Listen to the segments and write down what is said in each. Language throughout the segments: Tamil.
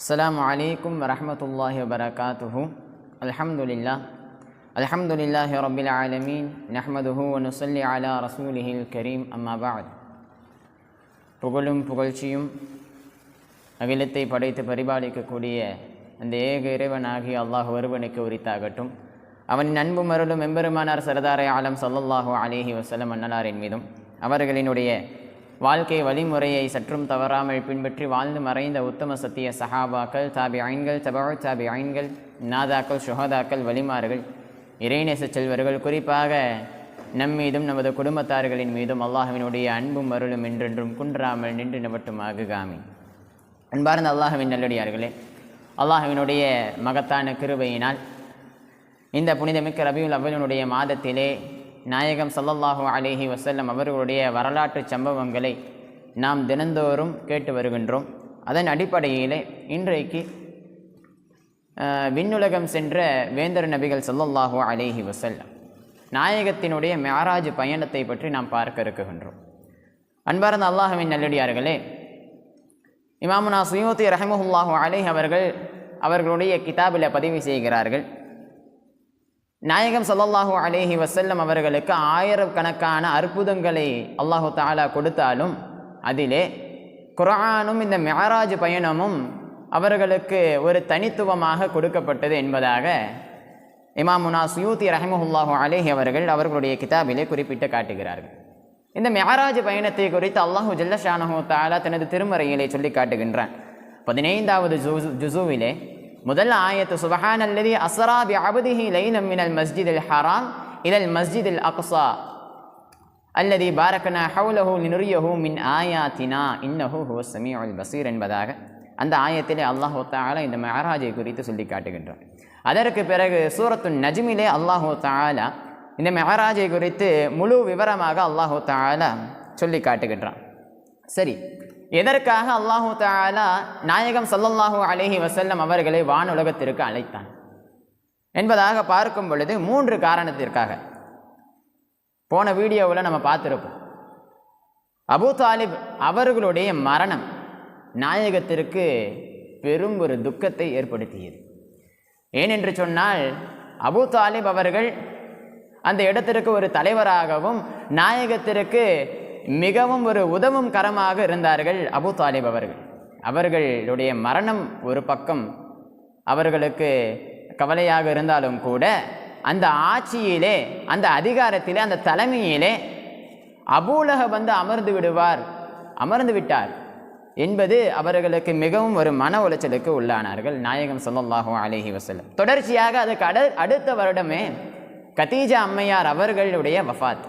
السلام عليكم ورحمة الله وبركاته الحمد لله الحمد لله رب العالمين نحمده ونصلي على رسوله الكريم أما بعد புகழும் புகழ்ச்சியும் அகிலத்தை படைத்து பரிபாலிக்கக்கூடிய அந்த ஏக இறைவனாகிய அல்லாஹ் ஒருவனுக்கு உரித்தாகட்டும் அவனின் அன்பு மருளும் எம்பெருமானார் சரதாரை ஆலம் சல்லல்லாஹு அலேஹி வசலம் அன்னலாரின் மீதும் அவர்களினுடைய வாழ்க்கை வழிமுறையை சற்றும் தவறாமல் பின்பற்றி வாழ்ந்து மறைந்த உத்தம சத்திய சஹாபாக்கள் தாபி ஐன்கள் தபழ் தாபி ஐன்கள் நாதாக்கள் சுகதாக்கள் வலிமார்கள் இறைநேச செல்வர்கள். குறிப்பாக நம் மீதும் நமது குடும்பத்தார்களின் மீதும் அல்லாஹுவினுடைய அன்பும் அருளும் என்றென்றும் குன்றாமல் நின்று நிவட்டுமாக காமி அன்பார்ந்த அல்லாஹுவின் நல்லடியார்களே அல்லாஹுவினுடைய மகத்தான கிருபையினால் இந்த புனிதமிக்க ரபியுல் அவ்வலினுடைய மாதத்திலே நாயகம் சல்லல்லாஹு அலேஹி வசல்லம் அவர்களுடைய வரலாற்று சம்பவங்களை நாம் தினந்தோறும் கேட்டு வருகின்றோம். அதன் அடிப்படையிலே இன்றைக்கு விண்ணுலகம் சென்ற வேந்தர் நபிகள் ஸல்லல்லாஹு அலேஹி வசல்லம் நாயகத்தினுடைய மேராஜ் பயணத்தை பற்றி நாம் பார்க்க இருக்குகின்றோம் அன்பார்ந்த அல்லாஹுவின் நல்லடியார்களே இமாமுனா சுயோத்தி ரஹமுல்லாஹு அலேஹ் அவர்கள் அவர்களுடைய கிதாபில் பதிவு செய்கிறார்கள். நாயகம் ஸல்லல்லாஹு அலேஹி வசல்லம் அவர்களுக்கு ஆயிரக்கணக்கான அற்புதங்களை அல்லாஹு தாலா கொடுத்தாலும் அதிலே குரானும் இந்த மெஹராஜ் பயணமும் அவர்களுக்கு ஒரு தனித்துவமாக கொடுக்கப்பட்டது என்பதாக இமாமுனா சுயூத்தி ரஹமுல்லாஹு அலேஹி அவர்கள் அவர்களுடைய கிதாபிலே குறிப்பிட்டு காட்டுகிறார்கள். இந்த மெஹராஜ் பயணத்தை குறித்து அல்லாஹு ஜல்லஷானஹு தாலா தனது திருமறையிலே சொல்லி காட்டுகின்றான். பதினைந்தாவது ஜுசு ஜுசுவிலே முதல் ஆயத்து சுபஹான் அல்லதி அசரா பி அபதிஹி லைலம் மினல் மஸ்ஜிதில் ஹராம் மஸ்ஜித் இல் அக்ஸா அல்லதி பாரக்கனா ஹவுலஹு லினுரியஹு மின் ஆயாத்தினா இன்னஹு ஹுவ சமீஉல் பசீர் என்பதாக அந்த ஆயத்திலே அல்லாஹு தாலா இந்த மெஹராஜை குறித்து சொல்லி காட்டுகின்றான். அதற்கு பிறகு சூரத்து நஜ்மிலே அல்லாஹு தாலா இந்த மெஹராஜை குறித்து முழு விவரமாக அல்லாஹு தாலா சொல்லி காட்டுகின்றான். சரி எதற்காக அல்லாஹு தாலா நாயகம் சல்லல்லாஹு அலஹி வசல்லம் அவர்களை வானுலகத்திற்கு அழைத்தான்? என்பதாக பார்க்கும் பொழுது மூன்று காரணத்திற்காக. போன வீடியோவில் நம்ம பார்த்துருப்போம். அபு தாலிப் அவர்களுடைய மரணம் நாயகத்திற்கு பெரும் ஒரு துக்கத்தை ஏற்படுத்தியது. ஏனென்று சொன்னால் அபு தாலிப் அவர்கள் அந்த இடத்திற்கு ஒரு தலைவராகவும் நாயகத்திற்கு மிகவும் ஒரு உதவும் கரமாக இருந்தார்கள் அபு தாலிப் அவர்கள். அவர்களுடைய மரணம் ஒரு பக்கம் அவர்களுக்கு கவலையாக இருந்தாலும் கூட அந்த ஆட்சியிலே அந்த அதிகாரத்திலே அந்த தலைமையிலே அபூலக வந்து அமர்ந்து விடுவார் அமர்ந்து விட்டார் என்பது அவர்களுக்கு மிகவும் ஒரு மன உளைச்சலுக்கு உள்ளானார்கள் நாயகம் ஸல்லல்லாஹு அலஹி வஸல்லம். தொடர்ச்சியாக அதுக்கு அடு அடுத்த வருடமே கதீஜா அம்மையார் அவர்களுடைய வஃபாத்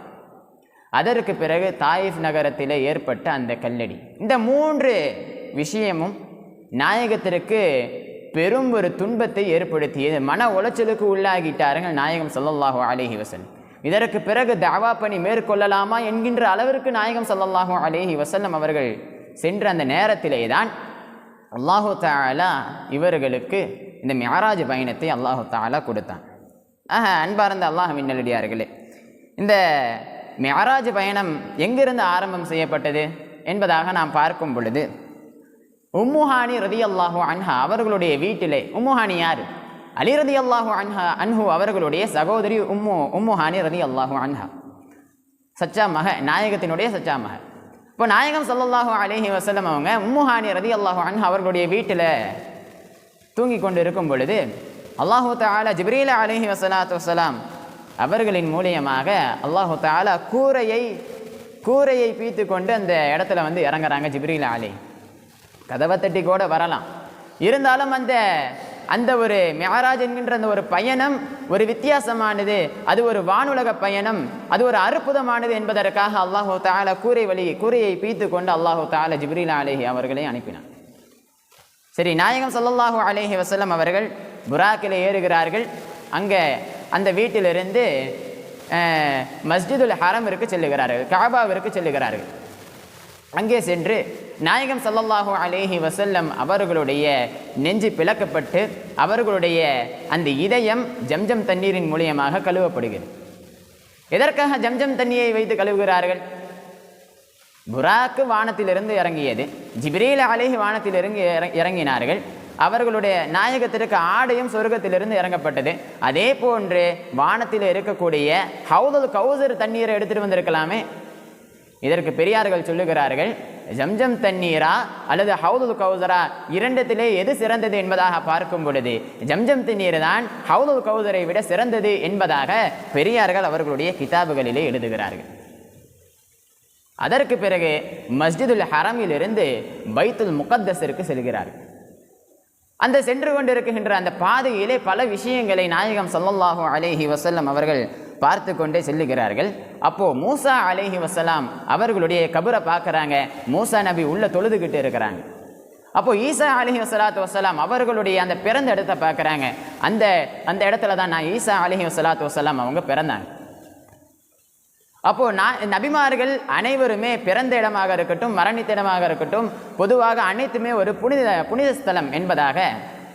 அதற்கு பிறகு தாயிஃப் நகரத்தில் ஏற்பட்ட அந்த கல்லடி. இந்த மூன்று விஷயமும் நாயகத்திற்கு பெரும் ஒரு துன்பத்தை ஏற்படுத்தியது. மன உளைச்சலுக்கு உள்ளாகிட்டார்கள் நாயகம் ஸல்லல்லாஹு அலேஹி வசல்லம் இதற்கு பிறகு தாவா பணி மேற்கொள்ளலாமா என்கின்ற அளவிற்கு நாயகம் ஸல்லல்லாஹு அலேஹி வசல்லம் அவர்கள் சென்ற அந்த நேரத்திலே தான் அல்லாஹு தாலா இவர்களுக்கு இந்த மியாராஜ் பயணத்தை அல்லாஹு தாலா கொடுத்தான். ஆஹா அன்பார்ந்த அல்லாஹ் மின்னலடியார்களே இந்த மியாராஜ் பயணம் எங்கிருந்து ஆரம்பம் செய்யப்பட்டது என்பதாக நாம் பார்க்கும் பொழுது உம்முஹானி ரதி அல்லாஹு அன்ஹா அவர்களுடைய வீட்டிலே உம்முஹானி யார்? அலி ரதி அல்லாஹூ அன்ஹா அன்ஹு அவர்களுடைய சகோதரி உம்மு உம்முஹானி ரதி அல்லாஹு அன்ஹா. சச்சா மக நாயகத்தினுடைய சச்சா மக. இப்போ நாயகம் சல்லாஹூ அலைஹி வசலம் அவங்க உம்முஹானி ரதி அல்லாஹூ அன்ஹா அவர்களுடைய வீட்டில் தூங்கி கொண்டு இருக்கும் பொழுது அல்லாஹு தாலா ஜிப்ரீல அலஹி வசலாத்து வசலாம் அவர்களின் மூலியமாக அல்லாஹு தாலா கூரையை கூரையை பீத்து கொண்டு அந்த இடத்துல வந்து இறங்குறாங்க ஜிப்ரீல் ஆலி கதவை தட்டி கூட வரலாம். இருந்தாலும் அந்த அந்த ஒரு மெஹராஜ் என்கின்ற அந்த ஒரு பயணம் ஒரு வித்தியாசமானது. அது ஒரு வானுலக பயணம். அது ஒரு அற்புதமானது என்பதற்காக அல்லாஹு தால கூரை வழி கூரையை பீத்து கொண்டு அல்லாஹு தால ஜிப்ரீல் அலேஹி அவர்களை அனுப்பினான். சரி நாயகம் சல்லாஹூ அலேஹி வசல்லம் அவர்கள் புராக்கில் ஏறுகிறார்கள். அங்கே அந்த வீட்டிலிருந்து மஸ்ஜிதுல் ஹரமிற்கு செல்லுகிறார்கள் காபாவிற்கு செல்லுகிறார்கள். அங்கே சென்று நாயகம் சல்லல்லாஹூ அலேஹி வசல்லம் அவர்களுடைய நெஞ்சு பிளக்கப்பட்டு அவர்களுடைய அந்த இதயம் ஜம்ஜம் தண்ணீரின் மூலியமாக கழுவப்படுகிறது. எதற்காக ஜம்ஜம் தண்ணியை வைத்து கழுவுகிறார்கள்? புராக்கு வானத்திலிருந்து இறங்கியது ஜிப்ரீல் அலேஹி வானத்திலிருந்து இற- இறங்கினார்கள். அவர்களுடைய நாயகத்திற்கு ஆடையும் சொர்க்கத்திலிருந்து இறங்கப்பட்டது. அதே போன்று வானத்தில் இருக்கக்கூடிய ஹவுதல் கௌசர் தண்ணீரை எடுத்துட்டு வந்திருக்கலாமே. இதற்கு பெரியார்கள் சொல்லுகிறார்கள் ஜம்ஜம் தண்ணீரா? அல்லது ஹவுதுல் கௌசரா இரண்டத்திலே எது சிறந்தது என்பதாக பார்க்கும் பொழுது ஜம்ஜம் தண்ணீர் தான் ஹவுதுல் கௌசரை விட சிறந்தது என்பதாக பெரியார்கள் அவர்களுடைய கிதாபுகளிலே எழுதுகிறார்கள். அதற்கு பிறகு மஸ்ஜிதுல் ஹரமிலிருந்து பைத்துல் முகத்தஸிற்கு செல்கிறார்கள். அந்த சென்று கொண்டிருக்கின்ற அந்த பாதையிலே பல விஷயங்களை நாயகம் ஸல்லல்லாஹு அலேஹி வசல்லம் அவர்கள் பார்த்து கொண்டே செல்லுகிறார்கள். அப்போது மூசா அலேஹி வசலாம் அவர்களுடைய கபரை பார்க்குறாங்க. மூசா நபி உள்ள தொழுதுகிட்டு இருக்கிறாங்க. அப்போது ஈசா அலஹி வசலாத்து வசலாம் அவர்களுடைய அந்த பிறந்த இடத்த பார்க்குறாங்க. அந்த அந்த இடத்துல தான் நான் ஈசா அலஹி வசலாத்து வசலாம் அவங்க பிறந்தாங்க. அப்போ நான் நபிமார்கள் அனைவருமே பிறந்த இடமாக இருக்கட்டும் மரணித்த இடமாக இருக்கட்டும் பொதுவாக அனைத்துமே ஒரு புனித புனித ஸ்தலம் என்பதாக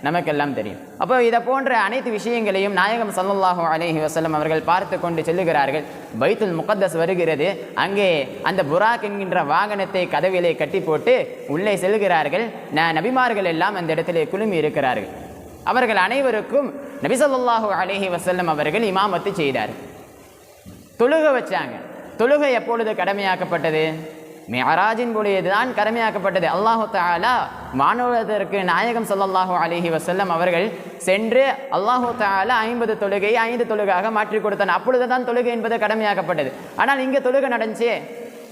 நமக்கெல்லாம் தெரியும். அப்போ இதை போன்ற அனைத்து விஷயங்களையும் நாயகம் ஸல்லல்லாஹு அலஹி வசலம் அவர்கள் பார்த்து கொண்டு செல்லுகிறார்கள். பைத்துல் முகத்தஸ் வருகிறது. அங்கே அந்த புராக் என்கின்ற வாகனத்தை கதவிலே கட்டி போட்டு உள்ளே செல்கிறார்கள். ந நபிமார்கள் எல்லாம் அந்த இடத்திலே குழுமி இருக்கிறார்கள். அவர்கள் அனைவருக்கும் நபி ஸல்லல்லாஹு அலைஹி அவர்கள் இமாமத்து செய்தார்கள் தொழுக வச்சாங்க. தொழுகை எப்பொழுது கடமையாக்கப்பட்டது? மியராஜின் பொழியது தான் கடமையாக்கப்பட்டது. அல்லாஹு தாலா மாணவதற்கு நாயகம் ஸல்லல்லாஹு அலைஹி வசல்லம் அவர்கள் சென்று அல்லாஹு தாலா ஐம்பது தொழுகை ஐந்து தொழுகாக மாற்றி கொடுத்தான். அப்பொழுது தான் தொழுகை என்பது கடமையாக்கப்பட்டது. ஆனால் இங்கே தொழுகை நடந்துச்சே?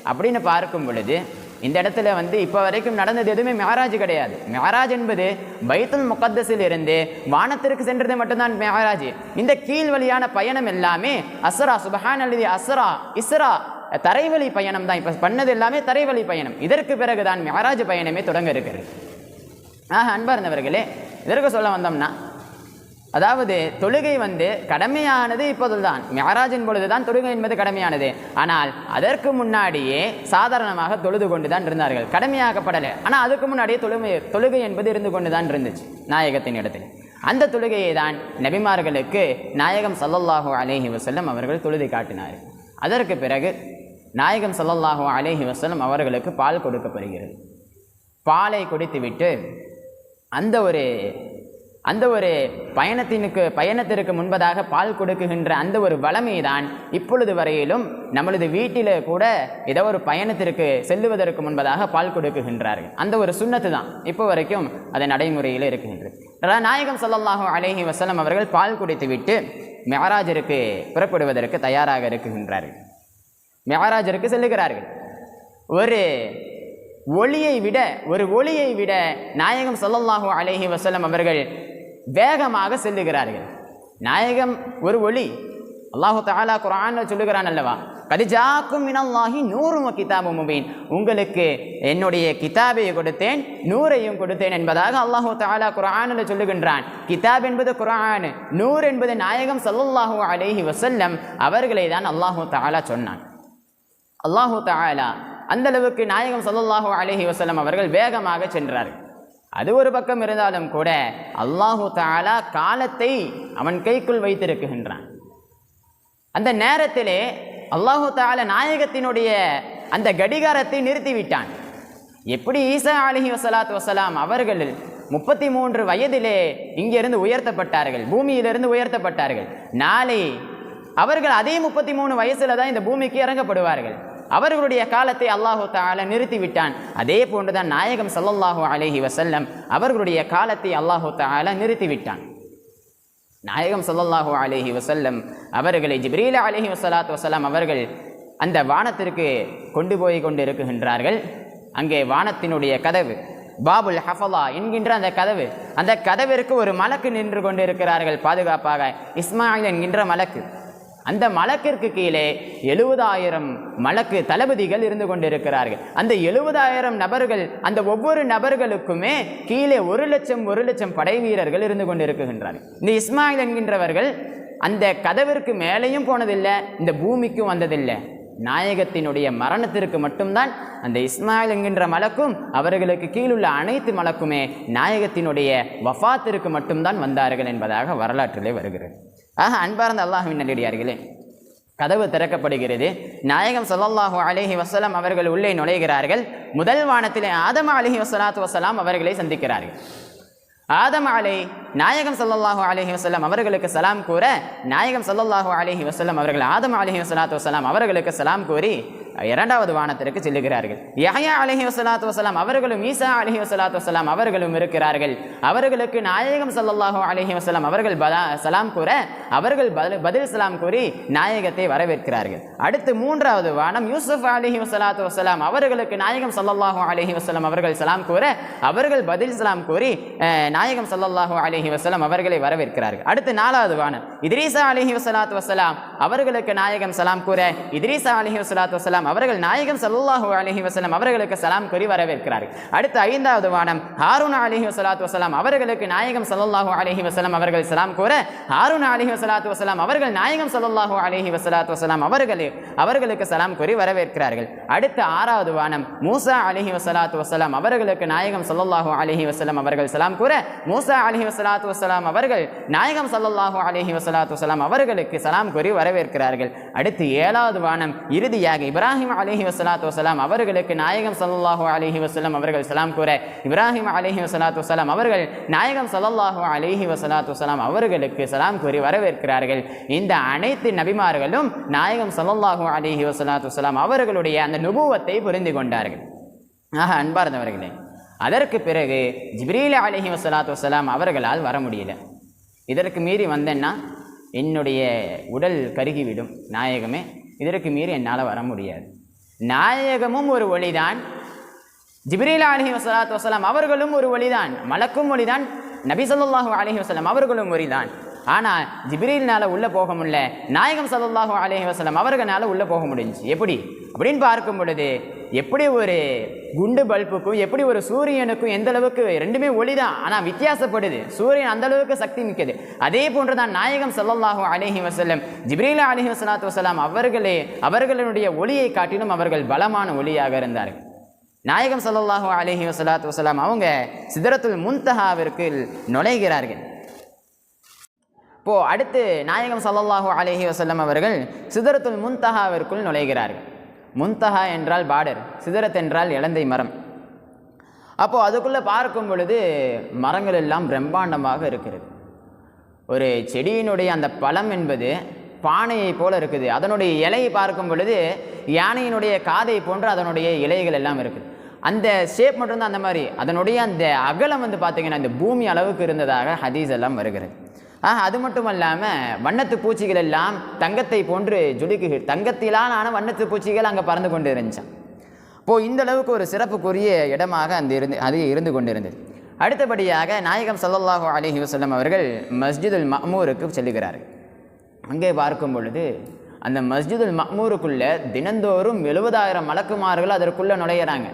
அப்படின்னு பார்க்கும் பொழுது இந்த இடத்துல வந்து இப்போ வரைக்கும் நடந்தது எதுவுமே மேராஜ் கிடையாது. மேராஜ் என்பது பைத்துல் முகத்தஸில் இருந்து வானத்திற்கு சென்றது மட்டும்தான் மேராஜ் இந்த கீழ் வழியான பயணம் எல்லாமே அஸ்ரா சுபஹான் அல்லது அஸ்ரா இஸ்ரா தரைவழி பயணம் தான். இப்போ பண்ணது எல்லாமே தரைவழி பயணம். இதற்கு பிறகுதான் மேராஜ் பயணமே தொடங்க இருக்கிறது. ஆக அன்பார்ந்தவர்களே இதற்கு சொல்ல வந்தோம்னா அதாவது தொழுகை வந்து கடமையானது இப்போதுதான். மியராஜின் பொழுதுதான் தொழுகை என்பது கடமையானது. ஆனால் அதற்கு முன்னாடியே சாதாரணமாக தொழுது கொண்டு தான் இருந்தார்கள். கடமையாக்கப்படலை. ஆனால் அதுக்கு முன்னாடியே தொழுமை தொழுகை என்பது இருந்து கொண்டு தான் இருந்துச்சு நாயகத்தின் இடத்தில். அந்த தொழுகையை தான் நபிமார்களுக்கு நாயகம் சல்லல்லாஹு அலேஹி வசல்லம் அவர்கள் தொழுதி காட்டினார் அதற்கு பிறகு நாயகம் சல்லல்லாஹு அலேஹி வசல்லம் அவர்களுக்கு பால் கொடுக்கப்படுகிறது. பாலை குடித்துவிட்டு அந்த ஒரு அந்த ஒரு பயணத்தினுக்கு பயணத்திற்கு முன்பதாக பால் கொடுக்குகின்ற அந்த ஒரு வளமை தான் இப்பொழுது வரையிலும் நம்மளது வீட்டில் கூட ஏதோ ஒரு பயணத்திற்கு செல்லுவதற்கு முன்பதாக பால் கொடுக்குகின்றார்கள். அந்த ஒரு சுண்ணத்து தான் இப்போ வரைக்கும் அது நடைமுறையில் இருக்கின்றது. நாயகம் சல்லாஹூ அலேஹி வசலம் அவர்கள் பால் குடித்துவிட்டு மெஹராஜருக்கு புறப்படுவதற்கு தயாராக இருக்குகின்றார்கள் மெஹராஜருக்கு செல்லுகிறார்கள். ஒரு ஒளியை விட ஒரு ஒளியை விட நாயகம் ஸல்லல்லாஹு அலைஹி வசலம் அவர்கள் வேகமாக செல்லுகிறார்கள். நாயகம் ஒரு ஒளி. அல்லாஹு தாலா குரான் சொல்லுகிறான் அல்லவா? கதிஜாக்கும் இனல்லாகி நூறும் கிதாபு முபீன். உங்களுக்கு என்னுடைய கிதாபை கொடுத்தேன் நூறையும் கொடுத்தேன் என்பதாக அல்லாஹு தாலா குர்ஆனில் சொல்லுகின்றான். கிதாப் என்பது குரான் நூர் என்பது நாயகம் ஸல்லல்லாஹு அலேஹி வசல்லம் அவர்களை தான் அல்லாஹு தாலா சொன்னான். அல்லாஹு தாலா அந்தளவுக்கு நாயகம் ஸல்லல்லாஹு அலேஹி வசல்லம் அவர்கள் வேகமாக சென்றார்கள். அது ஒரு பக்கம் இருந்தாலும் கூட அல்லாஹு தாலா காலத்தை அவன் கைக்குள் வைத்திருக்குகின்றான். அந்த நேரத்திலே அல்லாஹு தால நாயகத்தினுடைய அந்த கடிகாரத்தை நிறுத்திவிட்டான். எப்படி ஈசா அலிஹி வசலாத் வசலாம் அவர்கள் முப்பத்தி மூன்று வயதிலே இங்கிருந்து உயர்த்தப்பட்டார்கள் பூமியிலிருந்து உயர்த்தப்பட்டார்கள். நாளை அவர்கள் அதே முப்பத்தி மூணு வயசில் தான் இந்த பூமிக்கு இறங்கப்படுவார்கள். அவர்களுடைய காலத்தை அல்லாஹு தால நிறுத்திவிட்டான். அதே போன்றுதான் நாயகம் சல்லல்லாஹு அலஹி வசல்லம் அவர்களுடைய காலத்தை அல்லாஹு தால நிறுத்திவிட்டான். நாயகம் சல்லல்லாஹு அலஹி வசல்லம் அவர்களை ஜிப்ரீலா அலஹி வசலாத் வசலாம் அவர்கள் அந்த வானத்திற்கு கொண்டு போய் கொண்டு இருக்குகின்றார்கள் அங்கே வானத்தினுடைய கதவு பாபுல் ஹஃபலா என்கின்ற அந்த கதவு அந்த கதவிற்கு ஒரு மலக்கு நின்று கொண்டு இருக்கிறார்கள் பாதுகாப்பாக. இஸ்மாயில் என்கின்ற மலக்கு. அந்த மலக்கிற்கு கீழே எழுபதாயிரம் மலக்கு தளபதிகள் இருந்து கொண்டிருக்கிறார்கள். அந்த எழுபதாயிரம் நபர்கள் அந்த ஒவ்வொரு நபர்களுக்குமே கீழே ஒரு லட்சம் ஒரு லட்சம் படை வீரர்கள் இருந்து கொண்டிருக்கின்றார்கள். இந்த இஸ்மாயில் என்கின்றவர்கள் அந்த கதவிற்கு மேலேயும் போனதில்லை இந்த பூமிக்கும் வந்ததில்லை. நாயகத்தினுடைய மரணத்திற்கு மட்டும்தான் அந்த இஸ்மாயில் என்கின்ற மலக்கும் அவர்களுக்கு கீழுள்ள அனைத்து மலக்குமே நாயகத்தினுடைய வஃபாத்திற்கு மட்டும்தான் வந்தார்கள் என்பதாக வரலாற்றிலே வருகிறது. ஆக அன்பார்ந்த அல்லாஹுவின் நல்லடியார்களே கதவு திறக்கப்படுகிறது. நாயகம் ஸல்லல்லாஹு அலைஹி வசலாம் அவர்கள் உள்ளே நுழைகிறார்கள். முதல் வானத்திலே ஆதம அலஹி வசலாத் வசலாம் அவர்களை சந்திக்கிறார்கள். ஆதம் அலை நாயகம் ஸல்லல்லாஹு அலஹி வஸல்லம் அவர்களுக்கு சலாம் கூற நாயகம் ஸல்லல்லாஹு அலஹி வஸல்லம் அவர்கள் ஆதம் அலஹி வசலாத்து வசலாம் அவர்களுக்கு சலாம் கூறி இரண்டாவது வானத்திற்கு செல்லுகிறார்கள். யஹயா அலஹி வசலாத்து வசலாம் அவர்களும் ஈசா அலஹி வசலாத்து வசலாம் அவர்களும் இருக்கிறார்கள். அவர்களுக்கு நாயகம் ஸல்லல்லாஹு அலஹி வஸல்லம் அவர்கள் பலா- சலாம் கூற அவர்கள் பதில் பதில் சலாம் கூறி நாயகத்தை வரவேற்கிறார்கள். அடுத்து மூன்றாவது வானம் யூசுப் அலஹி வசலாத்து வசலாம் அவர்களுக்கு நாயகம் ஸல்லல்லாஹு அலஹி வஸல்லம் அவர்கள் சலாம் கூற அவர்கள் பதில் சலாம் கூறி நாயகம் ஸல்லல்லாஹு அலஹி அலிஹி வசலாம் அவர்களை வரவேற்கிறார்கள். அடுத்து நாலாவது வானம். இத்ரீசா அலிஹி வசலாத் வசலாம் அவர்களுக்கு நாயகம் சலாம் கூற இத்ரீசா அலிஹி வசலாத் வசலாம் அவர்கள் நாயகம் சல்லாஹூ அலிஹி வசலாம் அவர்களுக்கு சலாம் கூறி வரவேற்கிறார்கள். அடுத்து ஐந்தாவது வானம். ஹாரூன் அலிஹி வசலாத் வசலாம் அவர்களுக்கு நாயகம் சல்லாஹூ அலிஹி வசலாம் அவர்கள் சலாம் கூற ஹாரூன் அலிஹி வசலாத் வசலாம் அவர்கள் நாயகம் சல்லாஹூ அலிஹி வசலாத் வசலாம் அவர்களே அவர்களுக்கு சலாம் கூறி வரவேற்கிறார்கள். அடுத்து ஆறாவது வானம். மூசா அலிஹி வசலாத் வசலாம் அவர்களுக்கு நாயகம் சல்லாஹூ அலிஹி வசலாம் அவர்கள் சலாம் கூற மூசா அலிஹி வசலாத் வசலாத்து வசலாம் அவர்கள் நாயகம் ஸல்லல்லாஹு அலஹி வசலாத்து வசலாம் அவர்களுக்கு சலாம் கூறி வரவேற்கிறார்கள். அடுத்து ஏழாவது வானம் இறுதியாக இப்ராஹிம் அலஹி வசலாத்து வசலாம் அவர்களுக்கு நாயகம் ஸல்லல்லாஹு அலஹி வஸல்லம் அவர்கள் சலாம் கூற இப்ராஹிம் அலஹி வசலாத்து வசலாம் அவர்கள் நாயகம் ஸல்லல்லாஹு அலஹி வசலாத்து வசலாம் அவர்களுக்கு சலாம் கூறி வரவேற்கிறார்கள். இந்த அனைத்து நபிமார்களும் நாயகம் ஸல்லல்லாஹு அலஹி வசலாத்து வசலாம் அவர்களுடைய அந்த நுபுவத்தை புரிந்து கொண்டார்கள். ஆக அன்பார்ந்தவர்களே அதற்கு பிறகு ஜிப்ரீல் அலஹி வஸலாத்து வசலாம் அவர்களால் வர முடியல. இதற்கு மீறி வந்தேன்னா என்னுடைய உடல் கருகிவிடும் நாயகமே. இதற்கு மீறி என்னால் வர முடியாது. நாயகமும் ஒரு ஒளிதான் ஜிப்ரீல் அலஹி வஸலாத்து வசலாம் அவர்களும் ஒரு ஒளிதான் மலக்கும் ஒளிதான் நபி சொல்லாஹு அலஹி வசலாம் அவர்களும் ஒளிதான் ஆனால் ஜிப்ரீல்னால உள்ளே போக முடியல. நாயகம் ஸல்லல்லாஹு அலேஹி வசலம் அவர்களால உள்ளே போக முடிஞ்சு எப்படி? அப்படின்னு பார்க்கும் பொழுது எப்படி ஒரு குண்டு பல்புக்கும் எப்படி ஒரு சூரியனுக்கும் எந்த அளவுக்கு ரெண்டுமே ஒளிதான். ஆனால் வித்தியாசப்படுது. சூரியன் அந்த அளவுக்கு சக்தி மிக்கது. அதே போன்று தான் நாயகம் ஸல்லல்லாஹு அலஹி வசல்லம் ஜிப்ரீல் அலஹி வசலாத்து வசலாம் அவர்களே அவர்களுடைய ஒளியை காட்டிலும் அவர்கள் பலமான ஒளியாக இருந்தார்கள். நாயகம் சல்லல்லாஹு அலஹி வசலாத்து வசலாம் அவங்க சிதறத்துல் முன்தஹாவிற்கு நுழைகிறார்கள். இப்போ அடுத்து நாயகம் ஸல்லல்லாஹு அலஹி வசல்லம் அவர்கள் சிதறத்துல் முன்தஹாவிற்குள் நுழைகிறார்கள். முன்தஹா என்றால் பார்டர் சிதறத் என்றால் இலந்தை மரம். அப்போது அதுக்குள்ளே பார்க்கும் பொழுது மரங்கள் எல்லாம் பிரம்மாண்டமாக இருக்கிறது. ஒரு செடியினுடைய அந்த பழம் என்பது பானையை போல இருக்குது. அதனுடைய இலையை பார்க்கும் பொழுது யானையினுடைய காதை போன்று அதனுடைய இலைகள் எல்லாம் இருக்குது. அந்த ஷேப் மட்டும்தான் அந்த மாதிரி. அதனுடைய அந்த அகலம் வந்து பார்த்திங்கன்னா இந்த பூமி அளவுக்கு இருந்ததாக ஹதீஸ் எல்லாம் வருகிறது. அது மட்டும் இல்லாமல் வண்ணத்து பூச்சிகள் எல்லாம் தங்கத்தை போன்று ஜொலிக்கு தங்கத்திலான ஆன வண்ணத்து பூச்சிகள் அங்கே பறந்து கொண்டு இருந்துச்சான் இப்போ இந்த அளவுக்கு ஒரு சிறப்புக்குரிய இடமாக அந்த இருந்து அது இருந்து கொண்டிருந்தது. அடுத்தபடியாக நாயகம் சல்லல்லாஹு அலைஹி வசல்லம் அவர்கள் மஸ்ஜிதுல் மஅமூருக்கு செல்லுகிறார்கள் அங்கே பார்க்கும் பொழுது அந்த மஸ்ஜிதுல் மஅமூருக்குள்ள தினந்தோறும் எழுபதாயிரம் மலக்குமார்கள் அதற்குள்ளே நுழையிறாங்க.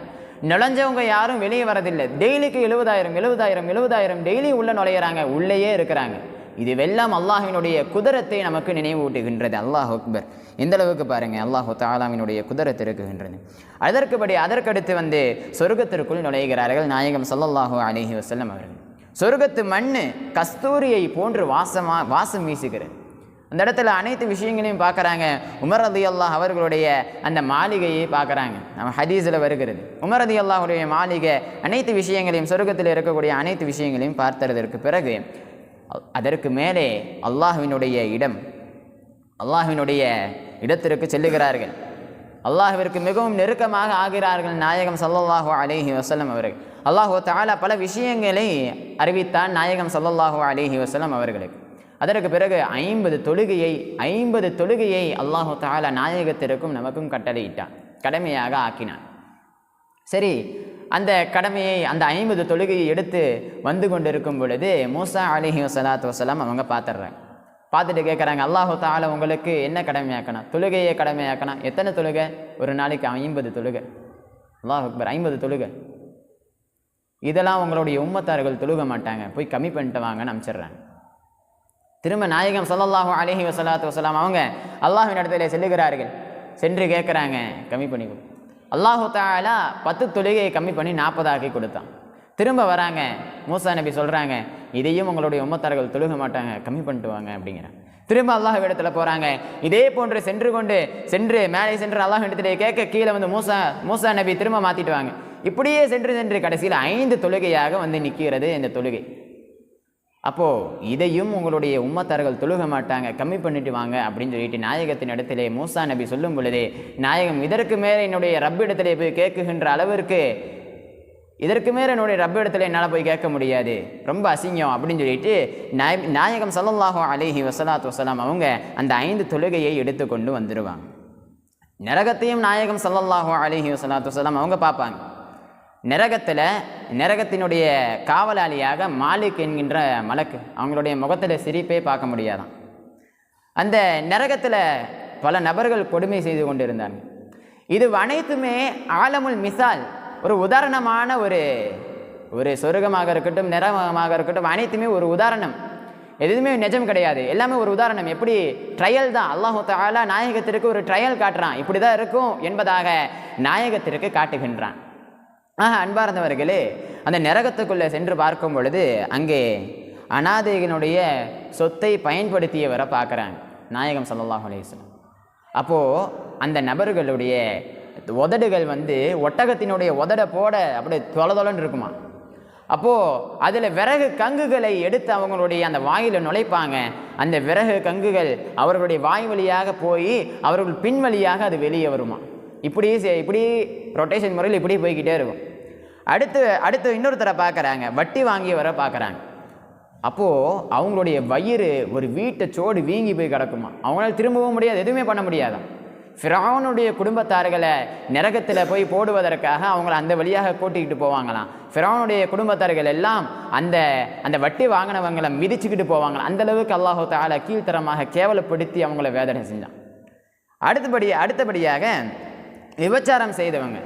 நுழைஞ்சவங்க யாரும் வெளியே வரதில்லை. டெய்லிக்கு எழுபதாயிரம் எழுபதாயிரம் எழுபதாயிரம் டெய்லி உள்ளே நுழையிறாங்க. உள்ளேயே இருக்கிறாங்க. இதுவெல்லாம் அல்லாஹினுடைய குதிரத்தை நமக்கு நினைவூட்டுகின்றது. அல்லாஹ் அக்பர். எந்த அளவுக்கு பாருங்க அல்லாஹு தாலாமினுடைய குதிரத்தை இருக்குகின்றது. அதற்குபடி அதற்கடுத்து வந்து சொர்க்கத்திற்குள் நுழைகிறார்கள் நாயகம் சல்லல்லாஹு அலைஹி வசல்லம் அவர்கள். சொர்க்கத்து மண்ணு கஸ்தூரியை போன்று வாசமா வாசம் வீசுகிறது. அந்த இடத்துல அனைத்து விஷயங்களையும் பார்க்குறாங்க. உமர் ரதி அல்லாஹ் அவர்களுடைய அந்த மாளிகையை பார்க்குறாங்க. நம்ம ஹதீஸில் வருகிறது. உமர் ரதி அல்லாஹுடைய மாளிகை அனைத்து விஷயங்களையும் சொர்க்கத்தில் இருக்கக்கூடிய அனைத்து விஷயங்களையும் பார்த்ததற்கு பிறகு அதற்கு மேலே அல்லாஹுவினுடைய இடம் அல்லாஹுவினுடைய இடத்திற்கு செல்லுகிறார்கள். அல்லாஹிற்கு மிகவும் நெருக்கமாக ஆகிறார்கள் நாயகம் ஸல்லல்லாஹு அலைஹி வசலம் அவர்கள். அல்லாஹு தாலா பல விஷயங்களை அறிவித்தான் நாயகம் ஸல்லல்லாஹு அலைஹி வசலம் அவர்களுக்கு. அதற்கு பிறகு ஐம்பது தொழுகையை ஐம்பது தொழுகையை அல்லாஹு தாலா நாயகத்திற்கும் நமக்கும் கட்டளையிட்டான் கடமையாக ஆக்கினான். சரி அந்த கடமையை அந்த ஐம்பது தொழுகையை எடுத்து வந்து கொண்டிருக்கும் பொழுது மூசா அலிஹி வசலாத் வசலாம் அவங்க பார்த்துடுறாங்க. பார்த்துட்டு கேட்குறாங்க அல்லாஹு தால உங்களுக்கு என்ன கடமையாக்கணும்? தொழுகையை கடமையாக்கணும்? எத்தனை தொழுகை? ஒரு நாளைக்கு ஐம்பது தொழுகை. அல்லாஹ் அக்பர் ஐம்பது தொழுகை. இதெல்லாம் உங்களுடைய உம்மத்தார்கள் தொழுக மாட்டாங்க. போய் கம்மி பண்ணிட்டு வாங்கன்னு அனுப்பிச்சிடுறாங்க திரும்ப நாயகம் சொல்லல்லாஹு அலிஹி வசலாத் வசலாம் அவங்க அல்லாஹின் இடத்துல செல்லுகிறார்கள். சென்று கேட்குறாங்க கம்மி பண்ணி கொடு அல்லாஹு தாலா பத்து தொழுகையை கம்மி பண்ணி நாற்பதாக்கி கொடுத்தான். திரும்ப வராங்க. மூசா நபி சொல்கிறாங்க இதையும் உங்களுடைய உம்மத்தார்கள் தொழுக மாட்டாங்க கம்மி பண்ணிட்டு வாங்க அப்படிங்கிறாங்க. திரும்ப அல்லாஹ் இடத்துல போகிறாங்க இதே போன்று சென்று கொண்டு சென்று மேலே சென்று அல்லாஹ் இடத்துல கேட்க கீழே வந்து மூசா மூசா நபி திரும்ப மாற்றிட்டு வாங்க. இப்படியே சென்று சென்று கடைசியில் ஐந்து தொழுகையாக வந்து நிற்கிறது இந்த தொழுகை. அப்போது இதையும் உங்களுடைய உம்மத்தார்கள் தொழுக மாட்டாங்க கம்மி பண்ணிட்டு வாங்க அப்படின்னு சொல்லிட்டு நாயகத்தின் இடத்திலே மூசா நபி சொல்லும் பொழுதே நாயகம் இதற்கு மேலே என்னுடைய ரப்பிடத்திலே போய் கேட்குகின்ற அளவிற்கு இதற்கு மேலே என்னுடைய ரப்பிடத்தில் என்னால் போய் கேட்க முடியாது ரொம்ப அசிங்கம் அப்படின்னு சொல்லிட்டு நாய நாயகம் சல்லாஹோ அலிஹி வசலாத் வசலாம் அவங்க அந்த ஐந்து தொழுகையை எடுத்துக்கொண்டு வந்துடுவாங்க நரகத்தையும் நாயகம் சல்லல்லாஹு அலிஹி வசலாத்து வசலாம் அவங்க பார்ப்பாங்க. நரகத்தில் நரகத்தினுடைய காவலாளியாக மாலிக் என்கின்ற மலக்கு அவங்களுடைய முகத்தில் சிரிப்பே பார்க்க முடியாதான். அந்த நரகத்தில் பல நபர்கள் கொடுமை செய்து கொண்டிருந்தாங்க இது அனைத்துமே ஆலமுல் மிசால் ஒரு உதாரணமான ஒரு ஒரு சொருகமாக இருக்கட்டும் நிறமாக இருக்கட்டும் அனைத்துமே ஒரு உதாரணம். எதுவுமே நிஜம் கிடையாது. எல்லாமே ஒரு உதாரணம். எப்படி ட்ரையல் தான். அல்லாஹு தாலா நாயகத்திற்கு ஒரு ட்ரையல் காட்டுறான். இப்படி தான் இருக்கும் என்பதாக நாயகத்திற்கு காட்டுகின்றான். ஆஹா அன்பார்ந்தவர்களே அந்த நரகத்துக்குள்ளே சென்று பார்க்கும் பொழுது அங்கே அனாதைகளுடைய சொத்தை பயன்படுத்தியவரை பார்க்குறாங்க நாயகம் சல்லாஹ் அலைஹி அப்போது அந்த நபர்களுடைய உதடுகள் வந்து ஒட்டகத்தினுடைய உதட போட அப்படியே தொலதொலன்னு இருக்குமா? அப்போது அதில் விறகு கங்குகளை எடுத்து அவங்களுடைய அந்த வாயில் நுழைப்பாங்க. அந்த விறகு கங்குகள் அவர்களுடைய வாய் வழியாக போய் அவர்கள் பின் வழியாக அது வெளியே வருமா? இப்படி இப்படி ரொட்டேஷன் முறையில் இப்படி போய்கிட்டே இருக்கும். அடுத்து அடுத்து இன்னொருத்தரை பார்க்குறாங்க. வட்டி வாங்கியவரை பார்க்குறாங்க. அப்போது அவங்களுடைய வயிறு ஒரு வீட்டை சோடு வீங்கி போய் கிடக்குமா? அவங்களால திரும்பவும் முடியாது எதுவுமே பண்ண முடியாது? ஃபிரானுடைய குடும்பத்தார்களை நரகத்தில் போய் போடுவதற்காக அவங்கள அந்த வழியாக கூட்டிக்கிட்டு போவாங்களாம். ஃபிரானுடைய குடும்பத்தார்கள் எல்லாம் அந்த அந்த வட்டி வாங்கினவங்களை மிதிச்சுக்கிட்டு போவாங்களாம். அந்த அளவுக்கு அல்லாஹு தால கீழ்த்தரமாக கேவலப்படுத்தி அவங்கள வேதனை செஞ்சான். அடுத்தபடி அடுத்தபடியாக விபச்சாரம் செய்தவங்க.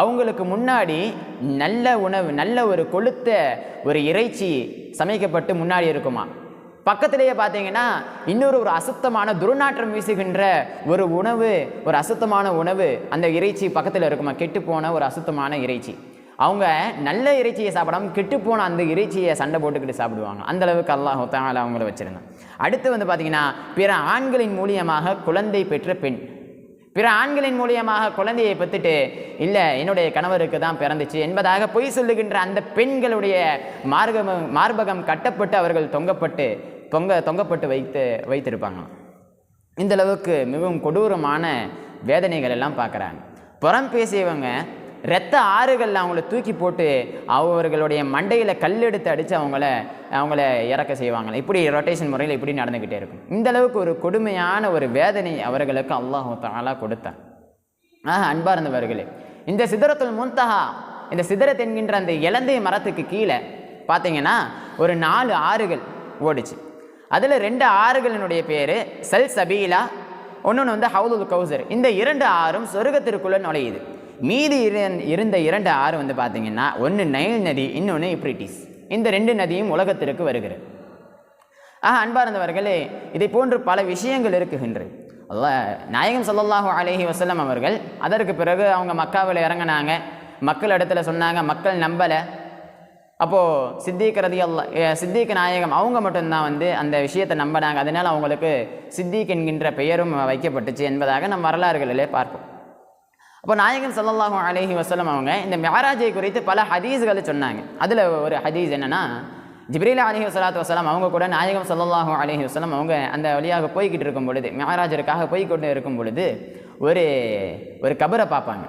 அவங்களுக்கு முன்னாடி நல்ல உணவு நல்ல ஒரு கொளுத்த ஒரு இறைச்சி சமைக்கப்பட்டு முன்னாடி இருக்குமா? பக்கத்திலேயே பார்த்தீங்கன்னா இன்னொரு ஒரு அசுத்தமான துர்நாற்றம் வீசுகின்ற ஒரு உணவு ஒரு அசுத்தமான உணவு அந்த இறைச்சி பக்கத்தில் இருக்குமா? கெட்டுப்போன ஒரு அசுத்தமான இறைச்சி. அவங்க நல்ல இறைச்சியை சாப்பிடாம கெட்டுப்போன அந்த இறைச்சியை சண்டை போட்டுக்கிட்டு சாப்பிடுவாங்க. அந்த அளவுக்கு அல்லாஹ் அவங்கள வச்சுருந்தோம் அடுத்து வந்து பார்த்தீங்கன்னா பிற ஆண்களின் மூலியமாக குழந்தை பெற்ற பெண். பிற ஆண்களின் மூலியமாக குழந்தையை பெற்றுட்டு இல்லை என்னுடைய கணவருக்கு தான் பிறந்துச்சு என்பதாக பொய் சொல்லுகின்ற அந்த பெண்களுடைய மார்கம் மார்பகம் கட்டப்பட்டு அவர்கள் தொங்கப்பட்டு தொங்க தொங்கப்பட்டு வைத்து வைத்திருப்பாங்க இந்த அளவுக்கு மிகவும் கொடூரமான வேதனைகள் எல்லாம் பார்க்குறாங்க. புறம் பேசியவங்க இரத்த ஆறுகளில் அவங்கள தூக்கி போட்டு அவர்களுடைய மண்டையில் கல் எடுத்து அடித்து அவங்கள அவங்கள இறக்க செய்வாங்க இப்படி ரொட்டேஷன் முறையில் இப்படி நடந்துக்கிட்டே இருக்கும். இந்த அளவுக்கு ஒரு கொடுமையான ஒரு வேதனை அவர்களுக்கு அல்லாஹ் தாலா கொடுத்தார். ஆக அன்பார்ந்தவர்களே இந்த சிதறத்துல் முன்தஹா இந்த சிதறத் என்கின்ற அந்த இலந்தை மரத்துக்கு கீழே பார்த்தீங்கன்னா ஒரு நாலு ஆறுகள் ஓடிச்சு. அதில் ரெண்டு ஆறுகளினுடைய பேர் சல் சபீலா ஒன்று வந்து ஹவுலுல் கௌசர். இந்த இரண்டு ஆறும் சொர்க்கத்திற்குள்ளே நுழையுது. மீதி இரு- இருந்த இரண்டு ஆறு வந்து பார்த்தீங்கன்னா ஒன்று நைல் நதி இன்னொன்று இப்ரிட்டிஸ். இந்த ரெண்டு நதியும் உலகத்திற்கு வருகிறது. ஆக அன்பார்ந்தவர்களே இதை போன்று பல விஷயங்கள் இருக்குகின்றது. அல்ல நாயகம் சொல்லல்லாஹு அலஹி வசலம் அவர்கள் அதற்கு பிறகு அவங்க மக்காவில் இறங்கினாங்க. மக்கள் இடத்துல சொன்னாங்க மக்கள் நம்பலை. அப்போது சித்திக் ரதி அல்லா சித்திக் நாயகம் அவங்க மட்டும்தான் வந்து அந்த விஷயத்தை நம்பினாங்க. அதனால் அவங்களுக்கு சித்திக் என்கின்ற பெயரும் வைக்கப்பட்டுச்சு என்பதாக நம் வரலாறுகளிலே பார்ப்போம். அப்போ நாயகம் சல்லாஹூ அலஹி வசலம் அவங்க இந்த மியராஜை குறித்து பல ஹதீஸ்களை சொன்னாங்க. அதில் ஒரு ஹதீஸ் என்னென்னா ஜிப்ரீல் அலஹி வஸலாத்து வசலாம் அவங்க கூட நாயகம் சல்லாஹூ அலஹி வசலம் அவங்க அந்த வழியாக போய்கிட்டு இருக்கும் பொழுது மெஹராஜருக்காக போய்கொண்டு இருக்கும் பொழுது ஒரு ஒரு கபரை பார்ப்பாங்க.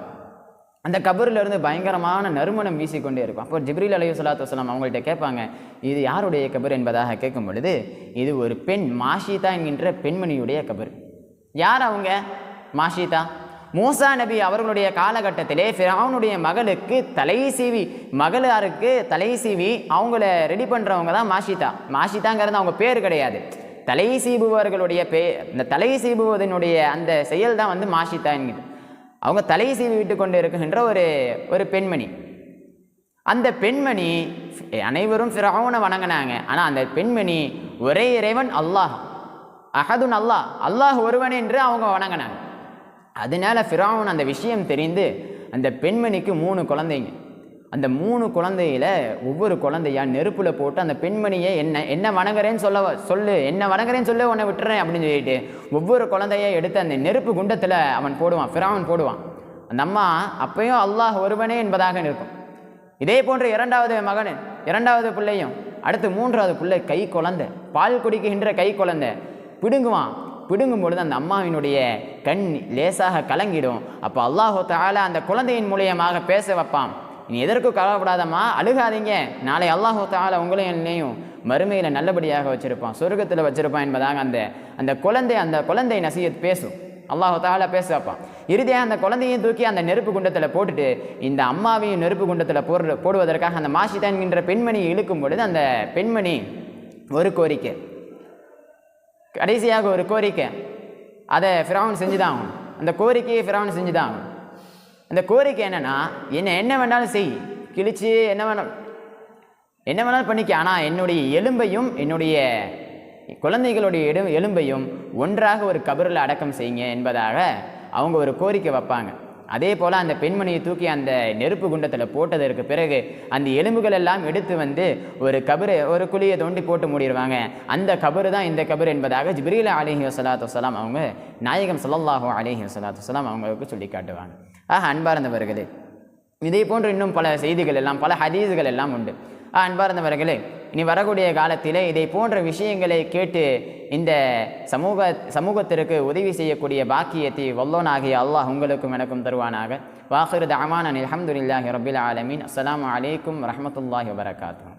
அந்த கபரிலிருந்து பயங்கரமான நறுமணம் வீசிக்கொண்டே இருக்கும். அப்போ ஜிப்ரீல் அலைஹி ஸலாத்து வஸலாம் அவங்கள்ட்ட கேட்பாங்க இது யாருடைய கபர்? என்பதாக கேட்கும் பொழுது இது ஒரு பெண் மாஷிதா என்கின்ற பெண்மணியுடைய கபர். யார் அவங்க? மாஷிதா? மூசா நபி அவர்களுடைய காலகட்டத்திலே ஃபிரௌனுடைய மகளுக்கு தலை சீவி மகளாருக்கு தலை சீவி அவங்கள ரெடி பண்ணுறவங்க தான் மாஷிதா. மாஷிதாங்கிறது அவங்க பேர் கிடையாது. தலை சீபுவர்களுடைய பே இந்த தலை சீபுவதனுடைய அந்த செயல் தான் வந்து மாஷிதா என்கிறது அவங்க தலை சீவி விட்டு கொண்டு இருக்கின்ற ஒரு ஒரு பெண்மணி. அந்த பெண்மணி அனைவரும் ஃபிரௌனை வணங்கினாங்க. ஆனால் அந்த பெண்மணி ஒரே இறைவன் அல்லாஹ். அஹதுன் அல்லாஹ். அல்லாஹ் ஒருவன் என்று அவங்க வணங்கினாங்க. அதனால ஃபிராவன் அந்த விஷயம் தெரிந்து அந்த பெண்மணிக்கு மூணு குழந்தைங்க. அந்த மூணு குழந்தையில ஒவ்வொரு குழந்தையா நெருப்பில் போட்டு அந்த பெண்மணியை என்ன என்ன வணங்குறேன்னு சொல்ல சொல்லு என்ன வணங்குறேன்னு சொல்ல உன்னை விட்டுறேன் அப்படின்னு சொல்லிட்டு ஒவ்வொரு குழந்தையை எடுத்து அந்த நெருப்பு குண்டத்தில் அவன் போடுவான் ஃபிராவன் போடுவான். அந்த அம்மா அப்பயும் அல்லாஹ் ஒருவனே என்பதாக இருக்கும். இதே போன்று இரண்டாவது மகன் இரண்டாவது பிள்ளையும் அடுத்து மூன்றாவது பிள்ளை கை குழந்தை பால் குடிக்கின்ற கை குழந்தை பிடுங்குவான். பிடுங்கும் பொழுது அந்த அம்மாவினுடைய கண் லேசாக கலங்கிடும். அப்போ அல்லாஹு தாலா அந்த குழந்தையின் மூலியமாக பேச வைப்பான். நீ எதற்கும் கவலைப்படாதம்மா அழுகாதீங்க. நாளை அல்லாஹு தாலா உங்களையும் என்னையும் மறுமையில் நல்லபடியாக வச்சுருப்பான். சொர்க்கத்தில் வச்சுருப்பான் என்பதாக அந்த அந்த குழந்தை அந்த குழந்தை நசியத் பேசும். அல்லாஹு தாலா பேச வைப்பான். இறுதியாக அந்த குழந்தையும் தூக்கி அந்த நெருப்பு குண்டத்தில் போட்டுட்டு இந்த அம்மாவையும் நெருப்பு குண்டத்தில் போடுற போடுவதற்காக அந்த மாஷிதான் என்கின்ற பெண்மணியை இழுக்கும் பொழுது அந்த பெண்மணி ஒரு கோரிக்கை. கடைசியாக ஒரு கோரிக்கை. அதை ஃபிரௌன் செஞ்சுதான். ஆகணும் அந்த கோரிக்கையை ஃபிரௌன் செஞ்சுதான். ஆகணும் அந்த கோரிக்கை என்னென்னா என்ன என்ன வேணாலும் செய். கிழிச்சு என்ன வேணாலும் என்ன வேணாலும் பண்ணிக்க. ஆனால் என்னுடைய எலும்பையும் என்னுடைய குழந்தைகளுடைய எடு எலும்பையும் ஒன்றாக ஒரு கபரில் அடக்கம் செய்யுங்க என்பதாக அவங்க ஒரு கோரிக்கை வைப்பாங்க. அதே போல் அந்த பெண்மணியை தூக்கி அந்த நெருப்பு குண்டத்தில் போட்டதற்கு பிறகு அந்த எலும்புகள் எல்லாம் எடுத்து வந்து ஒரு கபரு ஒரு குழியை தோண்டி போட்டு மூடிடுவாங்க அந்த கபரு தான் இந்த கபர் என்பதாக ஜிப்ரீல் அலிஹி வசலாத்து வலாம் அவங்க நாயகம் ஸல்லல்லாஹு அலிஹி வசலாத்து வலாம் அவங்களுக்கு சொல்லி காட்டுவாங்க. ஆக அன்பார்ந்தவர்களே இதே போன்று இன்னும் பல செய்திகள் எல்லாம் பல ஹதீஸுகள் எல்லாம் உண்டு. அன்பார்ந்தவர்களே இனி வரக்கூடிய காலத்தில் இதை போன்ற விஷயங்களை கேட்டு இந்த சமூக சமூகத்திற்கு உதவி செய்யக்கூடிய பாக்கியத்தை வல்லோனாகிய அல்லாஹ் உங்களுக்கும் எனக்கும் தருவானாக. வாஹிரு தாமான் அலமதுல்லாஹி ரபில் ஆலமீன். அஸ்லாம் அலைக்கும் வரமத்துல்லாஹி வரகாத்தூ